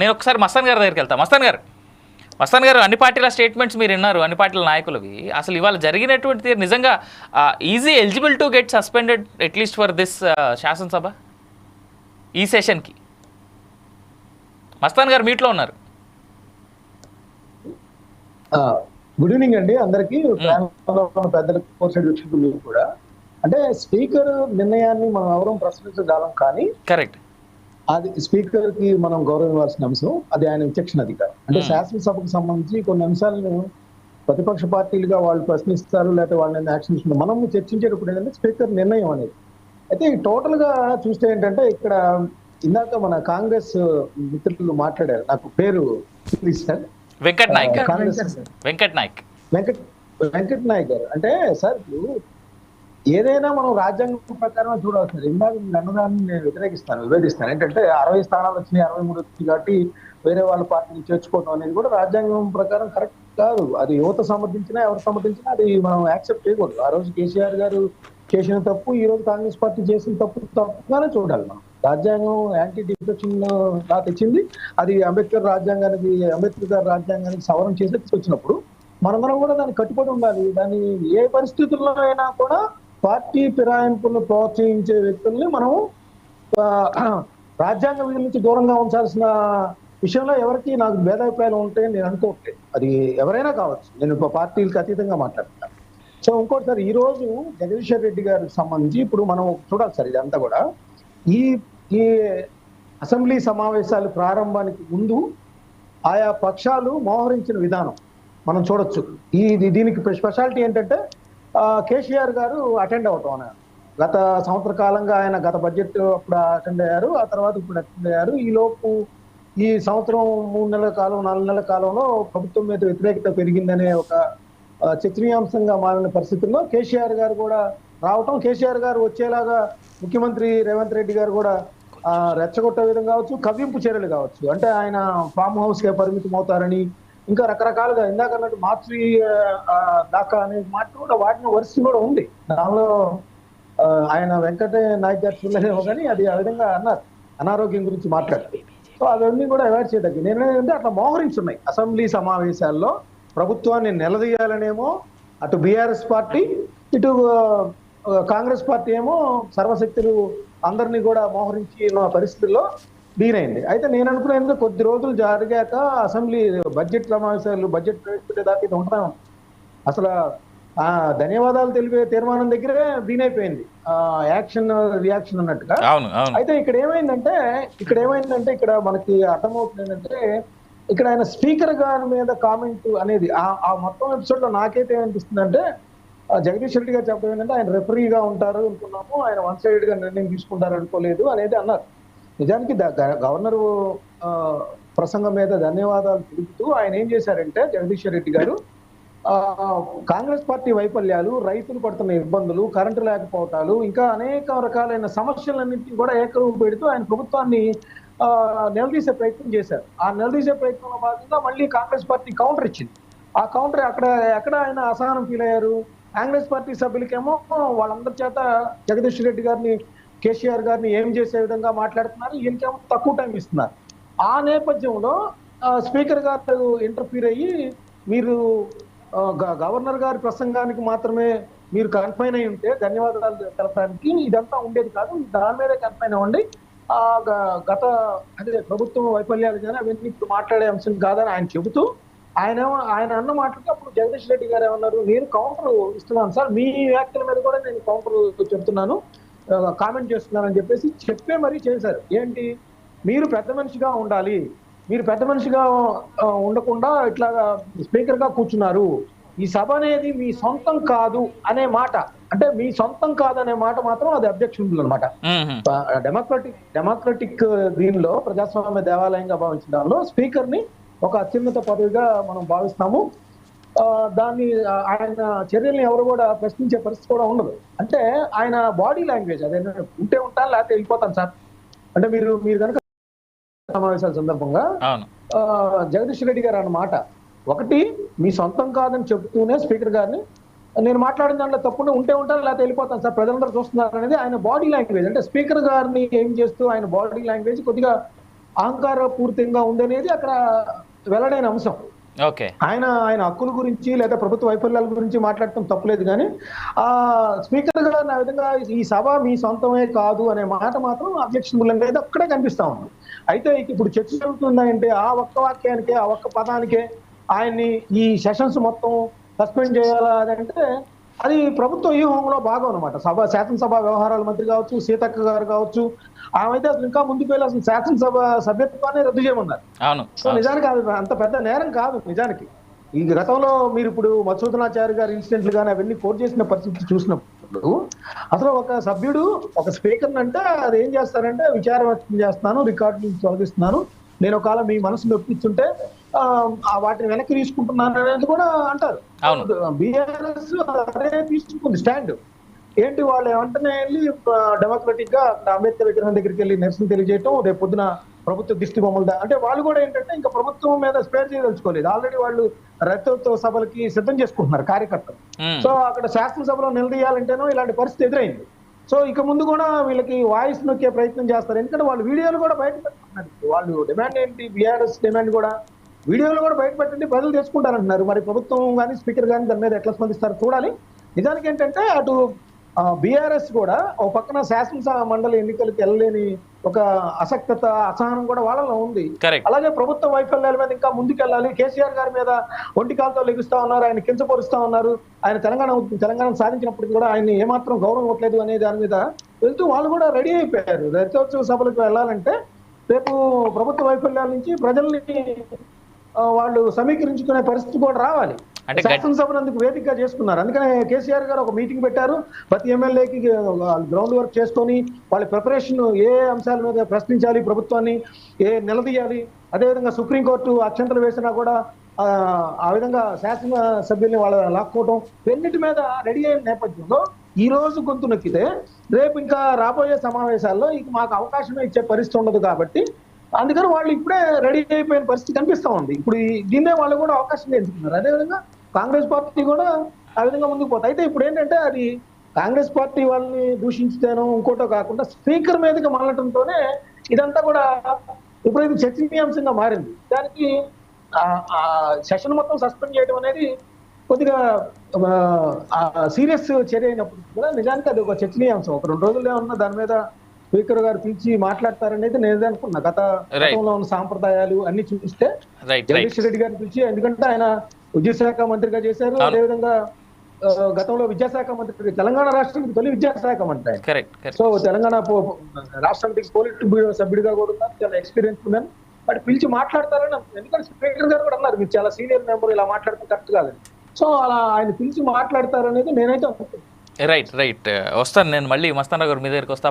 నేను ఒకసారి మస్తాన్ గారి దగ్గరికి వెళ్తా. మస్తాన్ గారు మస్తాన్ గారు అన్ని పార్టీల స్టేట్మెంట్స్ మీరు విన్నారు అన్ని పార్టీల నాయకులవి. అసలు ఇవాళ జరిగినటువంటి తీరు నిజంగా is he eligible to get suspended at least for this శాసనసభ? ఈ సెషన్కి మస్తాన్ గారు మీట్లో ఉన్నారు. గుడ్ ఈవినింగ్ అండి అందరికి. పెద్దలకు కూడా. అంటే స్పీకర్ నిర్ణయాన్ని మనం ఎవరూ ప్రశ్నించగలం కానీ కరెక్ట్ అది స్పీకర్కి మనం గౌరవించాల్సిన అంశం అది ఆయన విచక్షణ అధికారం. అంటే. శాసనసభకు సంబంధించి కొన్ని అంశాలను ప్రతిపక్ష పార్టీలుగా వాళ్ళు ప్రశ్నిస్తారు లేకపోతే వాళ్ళని యాక్షన్ తీసుకుంటారు. మనం చర్చించేటప్పుడు ఏంటంటే స్పీకర్ నిర్ణయం అనేది. అయితే టోటల్గా చూస్తే ఏంటంటే ఇక్కడ ఇందాక మన కాంగ్రెస్ మిత్రులు మాట్లాడారు. నాకు పేరు ప్లీజ్ సార్. వెంకట్ నాయక్. వెంకట్ నాయక్. వెంకట్ వెంకట్ నాయక్ గారు. అంటే సార్ ఇప్పుడు ఏదైనా మనం రాజ్యాంగం ప్రకారం చూడవచ్చు సార్ ఇందాక అన్నదాన్ని నేను వ్యతిరేకిస్తాను విభేదిస్తాను. ఏంటంటే అరవై స్థానాలు వచ్చినాయి అరవై మూడు వచ్చింది కాబట్టి వేరే వాళ్ళ పార్టీని చేర్చుకోవడం అనేది కూడా రాజ్యాంగం ప్రకారం కరెక్ట్ కాదు. అది యువత సమర్థించినా ఎవరు సమర్థించినా అది మనం యాక్సెప్ట్ చేయకూడదు. ఆ రోజు కేసీఆర్ గారు చేసిన తప్పు ఈ రోజు కాంగ్రెస్ పార్టీ చేసిన తప్పు తప్పుగానే చూడాలి మనం. రాజ్యాంగం యాంటీ డిఫెక్షన్ లా తెచ్చింది. అది అంబేద్కర్ రాజ్యాంగానికి అంబేద్కర్ గారి రాజ్యాంగానికి సవరణ చేసి వచ్చినప్పుడు మనందరం కూడా దాన్ని కట్టుబడి ఉండాలి. దాన్ని ఏ పరిస్థితుల్లో అయినా కూడా పార్టీ ఫిరాయింపులను ప్రోత్సహించే వ్యక్తుల్ని మనం రాజ్యాంగ విధుల నుంచి దూరంగా ఉంచాల్సిన విషయంలో ఎవరికి నాకు భేదాభిప్రాయాలు ఉంటాయని నేను అనుకోవట్లేదు అది ఎవరైనా కావచ్చు. నేను ఇప్పుడు పార్టీలకు అతీతంగా మాట్లాడుతున్నాను సో ఇంకోటి సార్ ఈ రోజు జగదీశ్వర్ రెడ్డి గారికి సంబంధించి ఇప్పుడు మనం చూడాలి సార్ ఇదంతా కూడా. ఈ ఈ అసెంబ్లీ సమావేశాలు ప్రారంభానికి ముందు ఆయా పక్షాలు మోహరించిన విధానం మనం చూడొచ్చు. ఈ ఇది- దీనికి స్పెషాలిటీ ఏంటంటే కేసీఆర్ గారు అటెండ్ అవటం ఆయన గత సంవత్సర కాలంగా ఆయన గత బడ్జెట్ అప్పుడు అటెండ్ అయ్యారు ఆ తర్వాత ఇప్పుడు అటెండ్ అయ్యారు. ఈ లోపు ఈ సంవత్సరం మూడు నెలల కాలం నాలుగు నెలల కాలంలో ప్రభుత్వం మీద వ్యతిరేకత పెరిగిందనే ఒక ఆ, చర్చనీయాంశంగా మారిన పరిస్థితుల్లో కేసీఆర్ గారు కూడా రావటం. కేసీఆర్ గారు వచ్చేలాగా ముఖ్యమంత్రి రేవంత్ రెడ్డి గారు కూడా రెచ్చగొట్టే విధంగా కావచ్చు కవ్వింపు చర్యలు కావచ్చు. అంటే ఆయన ఫామ్ హౌస్కే పరిమితం అవుతారని ఇంకా రకరకాలుగా ఇందాక అన్నట్టు మాతృ దాకా అనే మాట కూడా వాటిని వరుస కూడా ఉంది. దానిలో ఆయన వెంకట నాయక్ గారు చూడలేదేమో కానీ అది ఆ విధంగా అన్నారు. అనారోగ్యం గురించి మాట్లాడారు. సో అవన్నీ కూడా అవాయిడ్ చేయదగ్గ నేను ఏంటంటే అట్లా మోహరించున్నాయి అసెంబ్లీ సమావేశాల్లో ప్రభుత్వాన్ని నిలదీయాలనేమో అటు బీఆర్ఎస్ పార్టీ ఇటు కాంగ్రెస్ పార్టీ ఏమో సర్వశక్తులు అందరినీ కూడా మోహరించిన పరిస్థితుల్లో డీనైంది అయితే నేను అనుకునేందుకు కొద్ది రోజులు జరిగాక అసెంబ్లీ బడ్జెట్ సమావేశాలు బడ్జెట్ ప్రవేశపెట్టేదాకా ఇది ఉంటున్నాం అసలు ఆ ధన్యవాదాలు తెలిపే తీర్మానం దగ్గరే దీనైపోయింది ఆ యాక్షన్ రియాక్షన్ అన్నట్టుగా. అయితే ఇక్కడ ఏమైందంటే ఇక్కడ ఏమైందంటే ఇక్కడ మనకి అర్థమవుతుంది ఏంటంటే ఇక్కడ ఆయన స్పీకర్ గారి మీద కామెంట్ అనేది ఆ ఆ మొత్తం ఎపిసోడ్లో నాకైతే ఏమనిపిస్తుందంటే జగదీష్ రెడ్డి గారు చెప్పడం ఏంటంటే ఆయన రెఫరీగా ఉంటారు అనుకున్నాము ఆయన వన్ సైడ్గా నిర్ణయం తీసుకుంటారు అనుకోలేదు అనేది అన్నారు. నిజానికి గవర్నరు గవర్నర్ ఆ, ప్రసంగం మీద ధన్యవాదాలు తెలుపుతూ ఆయన ఏం చేశారంటే జగదీశ్వర్ రెడ్డి గారు ఆ, కాంగ్రెస్ పార్టీ వైఫల్యాలు రైతులు పడుతున్న ఇబ్బందులు కరెంటు లేకపోవటాలు ఇంకా అనేక రకాలైన సమస్యలన్నింటినీ కూడా ఏకరూపు పెడుతూ ఆయన ప్రభుత్వాన్ని ఆ, నిలదీసే ప్రయత్నం చేశారు. ఆ నిలదీసే ప్రయత్నంలో భాగంగా మళ్ళీ కాంగ్రెస్ పార్టీ కౌంటర్ ఇచ్చింది. ఆ కౌంటర్ అక్కడ ఎక్కడ ఆయన అసహనం ఫీల్ అయ్యారు కాంగ్రెస్ పార్టీ సభ్యులకేమో వాళ్ళందరి చేత జగదీష్ రెడ్డి గారిని కేసీఆర్ గారిని ఏం చేసే విధంగా మాట్లాడుతున్నారు? ఈయనకేమో తక్కువ టైం ఇస్తున్నారు. ఆ నేపథ్యంలో స్పీకర్ గారు ఇంటర్ఫీర్ అయ్యి మీరు గవర్నర్ గారి ప్రసంగానికి మాత్రమే మీరు కన్ఫైన్ అయి ఉంటే ధన్యవాదాలు తెలపడానికి ఇదంతా ఉండేది కాదు. దాని మీదే కన్ఫైన్ అవ్వండి. ఆ గ- గత అదే ప్రభుత్వం వైఫల్యాలు కానీ అవన్నీ ఇప్పుడు మాట్లాడే అంశం కాదని ఆయన చెబుతూ ఆయన ఏమో- ఆయన అన్న మాటకి అప్పుడు జగదీష్ రెడ్డి గారు ఏమన్నారు నేను కౌంటర్ ఇస్తున్నాను సార్. మీ వ్యాఖ్యల మీద కూడా నేను కౌంటర్ చెప్తున్నాను కామెంట్ చేస్తున్నానని చెప్పేసి చెప్పే మరీ చేశారు. ఏంటి? మీరు పెద్ద మనిషిగా ఉండాలి. మీరు పెద్ద మనిషిగా ఉండకుండా ఇట్లా స్పీకర్గా కూర్చున్నారు. ఈ సభ అనేది మీ సొంతం కాదు అనే మాట. అంటే మీ సొంతం కాదనే మాట మాత్రం అది అబ్జెక్షన్ అనమాట. డెమోక్రటిక్ డెమోక్రటిక్ దీనిలో ప్రజాస్వామ్య దేవాలయంగా భావించిన దానిలో స్పీకర్ని ఒక అత్యున్నత పదవిగా మనం భావిస్తాము. దాన్ని ఆయన చర్యల్ని ఎవరు కూడా ప్రశ్నించే పరిస్థితి కూడా ఉండదు. అంటే ఆయన బాడీ లాంగ్వేజ్ అదే ఉంటే ఉంటాను లేకపోతే వెళ్ళిపోతాను సార్. అంటే మీరు మీరు కనుక సమావేశాల సందర్భంగా జగదీష్ రెడ్డి గారు అన్నమాట ఒకటి మీ సొంతం కాదని చెప్తూనే స్పీకర్ గారిని నేను మాట్లాడిన దాంట్లో తప్పుంటే ఉంటే ఉంటాను లేకపోతే వెళ్ళిపోతాను సార్. ప్రజలందరూ చూస్తున్నారు అనేది ఆయన బాడీ లాంగ్వేజ్. అంటే స్పీకర్ గారిని ఏం చేస్తూ ఆయన బాడీ లాంగ్వేజ్ కొద్దిగా అహంకార పూర్తిగా ఉందనేది అక్కడ వెల్లడైన అంశం. ఆయన ఆయన హక్కుల గురించి లేదా ప్రభుత్వ వైఫల్యాల గురించి మాట్లాడటం తప్పులేదు కానీ ఆ స్పీకర్ గారు నా విధంగా ఈ సభ మీ సొంతమే కాదు అనే మాట మాత్రం అబ్జెక్షన్ అనేది అక్కడే కనిపిస్తా ఉంది. అయితే ఇప్పుడు చర్చ జరుగుతుందంటే ఆ ఒక్క వాక్యానికే ఆ ఒక్క పదానికే ఆయన్ని ఈ సెషన్స్ మొత్తం సస్పెండ్ చేయాలా అని అంటే అది ప్రభుత్వ వ్యూహంలో భాగం అనమాట సభ శాసనసభ వ్యవహారాల మంత్రి కావచ్చు సీతక్క గారు కావచ్చు ఆమె అయితే అసలు ఇంకా ముందుకు వెళ్ళి అసలు శాసనసభ సభ్యత్వాన్ని రద్దు చేయమన్నారు. అవును. సో నిజానికి అది అంత పెద్ద నేరం కాదు నిజానికి. ఈ గతంలో మీరు ఇప్పుడు మధుసూదనాచారి గారి ఇన్సిడెంట్లు కానీ అవన్నీ కోట్ చేసిన పరిస్థితి చూసినప్పుడు అసలు ఒక సభ్యుడు ఒక స్పీకర్ అంటే అది ఏం చేస్తారంటే విచారం వ్యక్తం చేస్తున్నాను రికార్డు నుంచి తొలగిస్తున్నాను. నేను ఒకవేళ మీ మనసు నొప్పిస్తుంటే వాటిని వెనక్కి తీసుకుంటున్నాను అనేది కూడా అంటారు. బిఆర్ఎస్ అదే తీసుకుంది స్టాండ్. ఏంటి వాళ్ళు వెంటనే వెళ్ళి డెమోక్రటిక్గా అంబేద్కర్ విగ్రహం దగ్గరికి వెళ్ళి నిరసన తెలియజేయటం రేపు పొద్దున ప్రభుత్వ దిష్టి బొమ్మలు దా- అంటే వాళ్ళు కూడా ఏంటంటే ఇంకా ప్రభుత్వం మీద స్పేర్ చేయదలుచుకోలేదు. ఆల్రెడీ వాళ్ళు రక్తోత్సవ సభలకి సిద్ధం చేసుకుంటున్నారు కార్యకర్తలు. సో అక్కడ శాసనసభలో నిలదీయాలంటేనో ఇలాంటి పరిస్థితి ఎదురైంది. సో ఇక ముందు కూడా వీళ్ళకి వాయిస్ నొక్కే ప్రయత్నం చేస్తారు. ఎందుకంటే వాళ్ళు వీడియోలు కూడా బయట పెట్టుకుంటున్నారు వాళ్ళు డిమాండ్ ఏంటి? బీఆర్ఎస్ డిమాండ్ కూడా వీడియోలు కూడా బయట పెట్టండి ప్రజలు తెచ్చుకుంటారంటున్నారు మరి ప్రభుత్వం కానీ స్పీకర్ కానీ దాని మీద ఎట్లా స్పందిస్తారో చూడాలి. నిజానికి ఏంటంటే అటు బీఆర్ఎస్ కూడా ఒక పక్కన శాసనసభ మండలి ఎన్నికలకు వెళ్ళలేని ఒక అసక్తత అసహనం కూడా వాళ్ళలో ఉంది. అలాగే ప్రభుత్వ వైఫల్యాల మీద ఇంకా ముందుకెళ్ళాలి. కేసీఆర్ గారి మీద ఒంటి కాలతో లెగుస్తా ఉన్నారు. ఆయన కించపరుస్తా ఉన్నారు. ఆయన తెలంగాణ తెలంగాణ సాధించినప్పటికీ కూడా ఆయన ఏమాత్రం గౌరవం ఇవ్వట్లేదు అనే దాని మీద వెళ్తూ వాళ్ళు కూడా రెడీ అయిపోయారు. రథోత్సవ సభలకు వెళ్ళాలంటే రేపు ప్రభుత్వ వైఫల్యాల నుంచి ప్రజల్ని వాళ్ళు సమీకరించుకునే పరిస్థితి కూడా రావాలి. శాసనసభను అందుకు వేదికగా చేసుకున్నారు. అందుకనే కేసీఆర్ గారు ఒక మీటింగ్ పెట్టారు. ప్రతి ఎమ్మెల్యేకి గ్రౌండ్ వర్క్ చేసుకొని వాళ్ళ ప్రిపరేషన్ ఏ అంశాల మీద ప్రశ్నించాలి ప్రభుత్వాన్ని ఏ నిలదీయాలి అదేవిధంగా సుప్రీంకోర్టు అక్షంతలు వేసినా కూడా ఆ, విధంగా శాసన సభ్యుల్ని వాళ్ళ లాక్కోవడం ఇవన్నిటి మీద రెడీ అయిన నేపథ్యంలో ఈ రోజు గొంతు నొక్కితే రేపు ఇంకా రాబోయే సమావేశాల్లో ఇక మాకు అవకాశమే ఇచ్చే పరిస్థితి ఉండదు కాబట్టి అందుకని వాళ్ళు ఇప్పుడే రెడీ అయిపోయిన పరిస్థితి కనిపిస్తా ఉంది. ఇప్పుడు ఈ- దీన్నే వాళ్ళు కూడా అవకాశం ఎంచుకున్నారు. అదేవిధంగా కాంగ్రెస్ పార్టీ కూడా ఆ విధంగా ముందుకు పోతుంది. అయితే ఇప్పుడు ఏంటంటే అది కాంగ్రెస్ పార్టీ వాళ్ళని దూషించడానో ఇంకోటో కాకుండా స్పీకర్ మీదకి మళ్ళటంతోనే ఇదంతా కూడా ఇప్పుడు ఇది చర్చనీయాంశంగా మారింది. దానికి సెషన్ మొత్తం సస్పెండ్ చేయడం అనేది కొద్దిగా సీరియస్ చర్య అయినప్పుడు కూడా నిజానికి అది ఒక చర్చనీయాంశం. ఒక రెండు రోజులు ఏమన్నా దాని మీద స్పీకర్ గారు పిలిచి మాట్లాడతారనేది నేను అనుకున్నా. గత. గతంలో ఉన్న సాంప్రదాయాలు అన్ని రైట్ జగదీష్ రెడ్డి గారిని పిలిచి ఎందుకంటే ఆయన విద్యాశాఖ మంత్రిగా చేశారు. అదేవిధంగా గతంలో విద్యాశాఖ మంత్రి తెలంగాణ రాష్ట్రానికి తొలి విద్యాశాఖ మంత్రి సో తెలంగాణ రాష్ట్రానికి పోలిట్ బ్యూరో సభ్యుడిగా కూడా ఉన్నారు చాలా ఎక్స్పీరియన్స్ ఉన్నాను బట్ పిలిచి మాట్లాడతారని. ఎందుకంటే స్పీకర్ గారు కూడా అన్నారు మీరు చాలా సీనియర్ మెంబర్ ఇలా మాట్లాడితే కరెక్ట్ కాదని. సో అలా ఆయన పిలిచి మాట్లాడతారనేది నేనైతే రైట్ రైట్ వస్తాను నేను మళ్ళీ మస్తాన్ గారు మీ దగ్గరికి వస్తా.